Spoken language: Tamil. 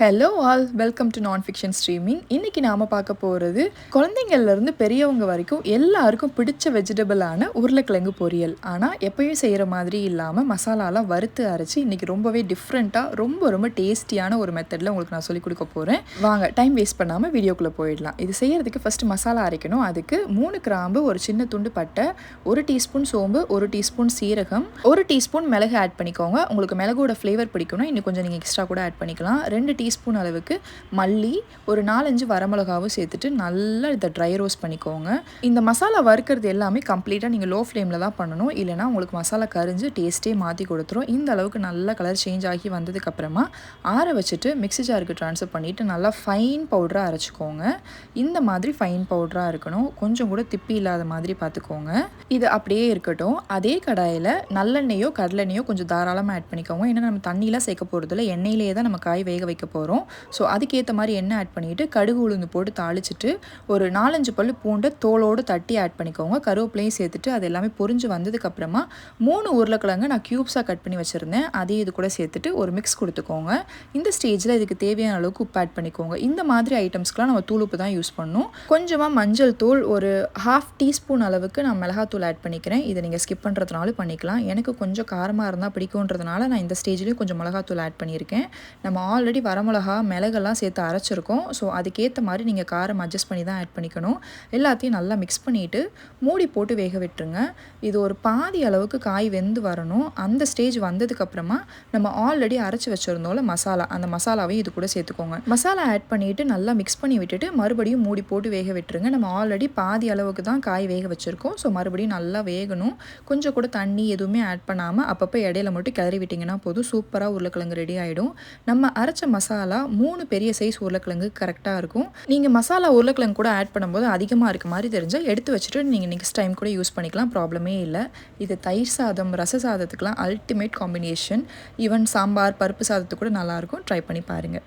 Hello all welcome to non fiction streaming இன்றைக்கி நாம் பார்க்க போகிறது குழந்தைங்கள்லேருந்து பெரியவங்க வரைக்கும் எல்லாருக்கும் பிடிச்ச வெஜிடபிளான உருளைக்கிழங்கு பொரியல். ஆனால் எப்பயும் செய்கிற மாதிரி இல்லாமல் மசாலாலாம் வறுத்து அரைச்சி இன்றைக்கி ரொம்பவே டிஃப்ரெண்ட்டாக ரொம்ப ரொம்ப டேஸ்டியான ஒரு மெத்தடில் உங்களுக்கு நான் சொல்லிக் கொடுக்க போகிறேன் வாங்க டைம் வேஸ்ட் பண்ணாமல் வீடியோக்குள்ளே போயிடலாம். இது செய்கிறதுக்கு ஃபஸ்ட்டு மசாலா அரைக்கணும். அதுக்கு மூணு கிராம்பு ஒரு சின்ன துண்டு பட்டை ஒரு டீஸ்பூன் சோம்பு ஒரு டீஸ்பூன் சீரகம் ஒரு டீஸ்பூன் மிளகு ஆட் பண்ணிக்கோங்க. உங்களுக்கு மிளகோட ஃப்ளேவர் பிடிக்கணும் இன்னும் கொஞ்சம் நீங்கள் எக்ஸ்ட்ரா கூட ஆட் பண்ணிக்கலாம். ரெண்டு டீஸ்பூன் அளவுக்கு மல்லி ஒரு நாலஞ்சு வரமிளகாவும் சேர்த்துட்டு நல்லா இதை ட்ரை ரோஸ்ட் பண்ணிக்கோங்க. இந்த மசாலா வறுக்கிறது எல்லாமே கம்ப்ளீட்டாக நீங்கள் லோ ஃப்ளேமில் தான் பண்ணணும். இல்லைனா உங்களுக்கு மசாலா கரிஞ்சு டேஸ்ட்டே மாற்றி கொடுத்துரும். இந்த அளவுக்கு நல்ல கலர் சேஞ்ச் ஆகி வந்ததுக்கப்புறமா ஆற வச்சுட்டு மிக்ஸி ஜாருக்கு ட்ரான்ஸ்ஃபர் பண்ணிவிட்டு நல்லா ஃபைன் பவுடராக அரைச்சிக்கோங்க. இந்த மாதிரி ஃபைன் பவுடராக இருக்கணும். கொஞ்சம் கூட திப்பி இல்லாத மாதிரி பார்த்துக்கோங்க. இது அப்படியே இருக்கட்டும். அதே கடாயில் நல்லெண்ணெயோ கடலெண்ணெயோ கொஞ்சம் தாராளமாக ஆட் பண்ணிக்கோங்க. ஏன்னா நம்ம தண்ணியெலாம் சேர்க்க போகிறதில்ல எண்ணெயிலே தான் நம்ம காய் வேக வைக்க போகிறோம் ஸோ அதுக்கேற்ற மாதிரி எண்ணெய் ஆட் பண்ணிவிட்டு கடுகு உளுந்து போட்டு தாளிச்சிட்டு ஒரு நாலஞ்சு பல்லு பூண்டை தோலோடு தட்டி ஆட் பண்ணிக்கோங்க. கருவேப்பிலையும் சேர்த்துட்டு அது எல்லாமே பொரிஞ்சு வந்ததுக்கப்புறமா மூணு உருளைக்கிழங்கு நான் க்யூப்ஸாக கட் பண்ணி வச்சுருந்தேன். அதையும் இது கூட சேர்த்துட்டு ஒரு மிக்ஸ் கொடுத்துக்கோங்க. இந்த ஸ்டேஜில் இதுக்கு தேவையான அளவுக்கு உப்பு ஆட் பண்ணிக்கோங்க. இந்த மாதிரி ஐட்டம்ஸ்க்கெலாம் நம்ம தூளுப்பு தான் யூஸ் பண்ணணும் கொஞ்சமாக மஞ்சள் தூள் ஒரு ஹாஃப் டீஸ்பூன் அளவுக்கு நான் மிளகாத்தூள் ஆட் பண்ணிக்கிறேன். இதை நீங்கள் ஸ்கிப் பண்ணுறதுனாலும் பண்ணிக்கலாம். எனக்கு கொஞ்சம் காரமாக இருந்தால் பிடிக்குன்றதுனால நான் இந்த ஸ்டேஜ்லேயும் கொஞ்சம் மிளகாத்தூள் ஆட் பண்ணியிருக்கேன். நம்ம ஆல்ரெடி வரமிளகா மிளகெல்லாம் சேர்த்து அரைச்சிருக்கோம். ஸோ அதுக்கேற்ற மாதிரி நீங்கள் காரம் அட்ஜஸ்ட் பண்ணி தான் ஆட் பண்ணிக்கணும். எல்லாத்தையும் நல்லா மிக்ஸ் பண்ணிவிட்டு மூடி போட்டு வேக விட்டுருங்க. இது ஒரு பாதி அளவுக்கு காய் வெந்து வரணும். அந்த ஸ்டேஜ் வந்ததுக்கப்புறமா நம்ம ஆல்ரெடி அரைச்சி வச்சுருந்தோம்ல மசாலா அந்த மசாலாவையும் இது கூட சேர்த்துக்கோங்க. மசாலா ஆட் பண்ணிவிட்டு நல்லா மிக்ஸ் பண்ணி விட்டுட்டு மறுபடியும் மூடி போட்டு வேக விட்டுருங்க. நம்ம ஆல்ரெடி பாதி அளவுக்கு தான் காய் வேக வச்சுருக்கோம். ஸோ மறுபடியும் நல்லா வேகணும். கொஞ்சம் கூட தண்ணி எதுவுமே ஆட் பண்ணாமல் அப்பப்போ இடையில மட்டும் கிளறி விட்டிங்கன்னா போதும். சூப்பராக உருளைக்கிழங்கு ரெடி ஆகிடும் நம்ம அரைச்ச மசாலா மசாலா மூணு பெரிய சைஸ் உருளைக்கிழங்கு கரெக்டாக இருக்கும். நீங்கள் மசாலா உருளைக்கிழங்கு கூட ஆட் பண்ணும்போது அதிகமாக இருக்க மாதிரி தெரிஞ்சால் எடுத்து வச்சுட்டு நீங்கள் நெக்ஸ்ட் டைம் கூட யூஸ் பண்ணிக்கலாம் ப்ராப்ளமே இல்லை. இது தயிர் சாதம் ரச சாதத்துக்கெலாம் அல்டிமேட் காம்பினேஷன் ஈவன் சாம்பார் பருப்பு சாதத்துக்கு கூட நல்லாயிருக்கும் ட்ரை பண்ணி பாருங்கள்